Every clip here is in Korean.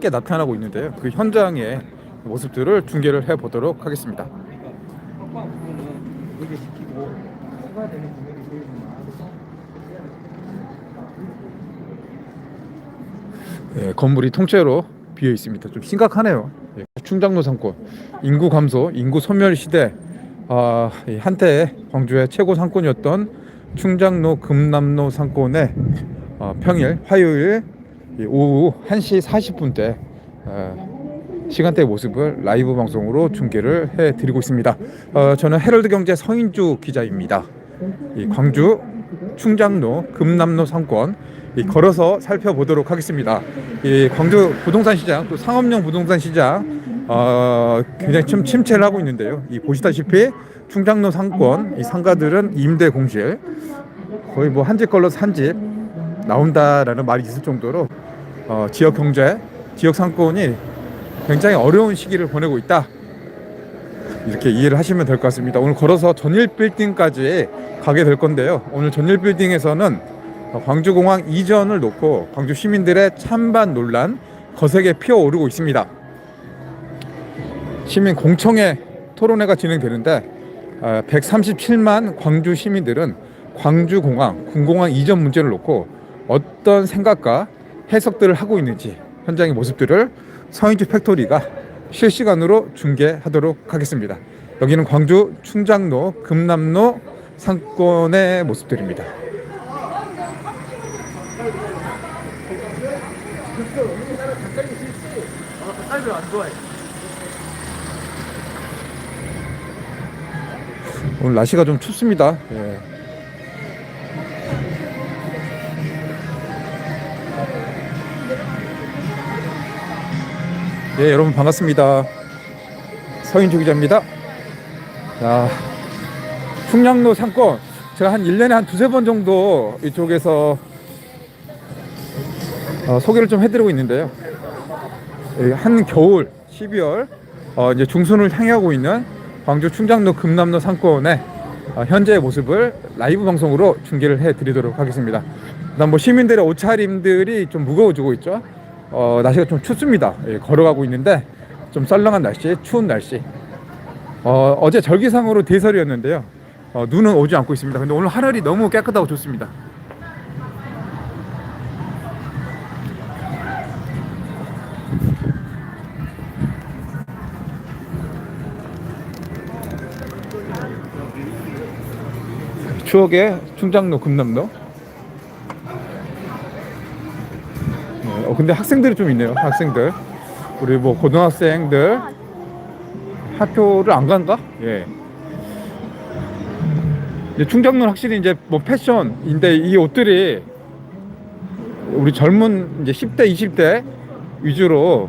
꽤 나타나고 있는데요. 그 현장의 모습들을 중계를 해 보도록 하겠습니다. 예, 건물이 통째로 비어 있습니다. 좀 심각하네요. 예, 충장로 상권 인구 감소, 인구 소멸 시대 아, 이 한때 광주의 최고 상권이었던 충장로 금남로 상권의 어, 평일 화요일 이 오후 1시 40분대 어, 시간대 모습을 라이브 방송으로 중계를 해드리고 있습니다. 어, 저는 헤럴드 경제 서인주 기자입니다. 이 광주 충장로 금남로 상권 이 걸어서 살펴보도록 하겠습니다. 이 광주 부동산 시장 또 상업용 부동산 시장 어, 굉장히 좀 침체를 하고 있는데요. 이 보시다시피 충장로 상권 이 상가들은 임대 공실 거의 뭐 한 집 걸러서 한집 나온다라는 말이 있을 정도로 어, 지역 경제, 지역 상권이 굉장히 어려운 시기를 보내고 있다. 이렇게 이해를 하시면 될 것 같습니다. 오늘 걸어서 전일 빌딩까지 가게 될 건데요. 오늘 전일 빌딩에서는 광주공항 이전을 놓고 광주 시민들의 찬반 논란 거세게 피어오르고 있습니다. 시민 공청회 토론회가 진행되는데 137만 광주 시민들은 광주공항, 군공항 이전 문제를 놓고 어떤 생각과 해석들을 하고 있는지 현장의 모습들을 서인주 팩토리가 실시간으로 중계하도록 하겠습니다. 여기는 광주 충장로 금남로 상권의 모습들입니다. 오늘 날씨가 좀 춥습니다. 예. 예, 여러분 반갑습니다. 서인주 기자입니다. 자, 충량로 상권 제가 한 1년에 한 두세 번 정도 이쪽에서 어, 소개를 좀 해드리고 있는데요. 예, 한 겨울 12월 어, 이제 중순을 향하고 있는 광주 충장로 금남로 상권의 어, 현재의 모습을 라이브 방송으로 중계를 해드리도록 하겠습니다. 그다음 뭐 시민들의 옷차림들이 좀 무거워지고 있죠. 어, 날씨가 좀 춥습니다. 예, 걸어가고 있는데 좀 썰렁한 날씨, 추운 날씨. 어, 어제 절기상으로 대설이었는데요. 어, 눈은 오지 않고 있습니다. 근데 오늘 하늘이 너무 깨끗하고 좋습니다. 추억의 충장로 금남로. 어 근데 학생들이 좀 있네요. 학생들. 우리 뭐 고등학생들 학교를 안 간가? 예. 충장로는 확실히 이제 뭐 패션인데 이 옷들이 우리 젊은 이제 10대, 20대 위주로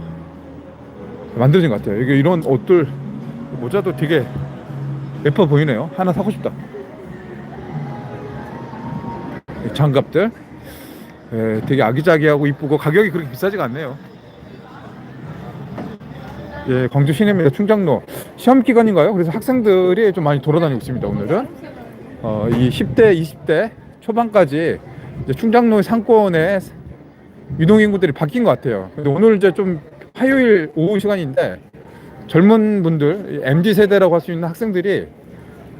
만들어진 것 같아요. 이게 이런 옷들 모자도 되게 예뻐 보이네요. 하나 사고 싶다. 이 장갑들 예, 되게 아기자기하고 이쁘고 가격이 그렇게 비싸지가 않네요. 예, 광주 시내입니다. 충장로 시험 기간인가요? 그래서 학생들이 좀 많이 돌아다니고 있습니다. 오늘은 어, 이 10대, 20대 초반까지 충장로 상권의 유동 인구들이 바뀐 것 같아요. 근데 오늘 이제 좀 화요일 오후 시간인데 젊은 분들 mz 세대라고 할 수 있는 학생들이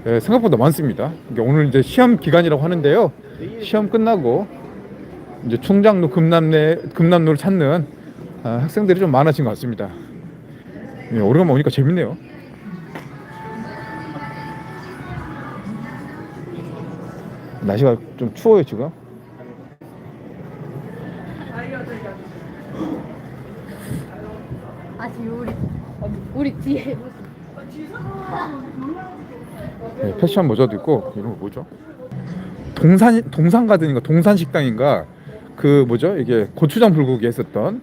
예, 생각보다 많습니다. 그러니까 오늘 이제 시험 기간이라고 하는데요. 시험 끝나고 이제 충장로 금남내 금남로를 찾는 아, 학생들이 좀 많아진 것 같습니다. 예, 오래간만에 오니까 재밌네요. 날씨가 좀 추워요 지금. 아직 우리 우리 뒤에 네, 패션 모자도 있고 이런 거 뭐죠? 동산 동산 가든인가 동산 식당인가 그 뭐죠? 이게 고추장 불고기 했었던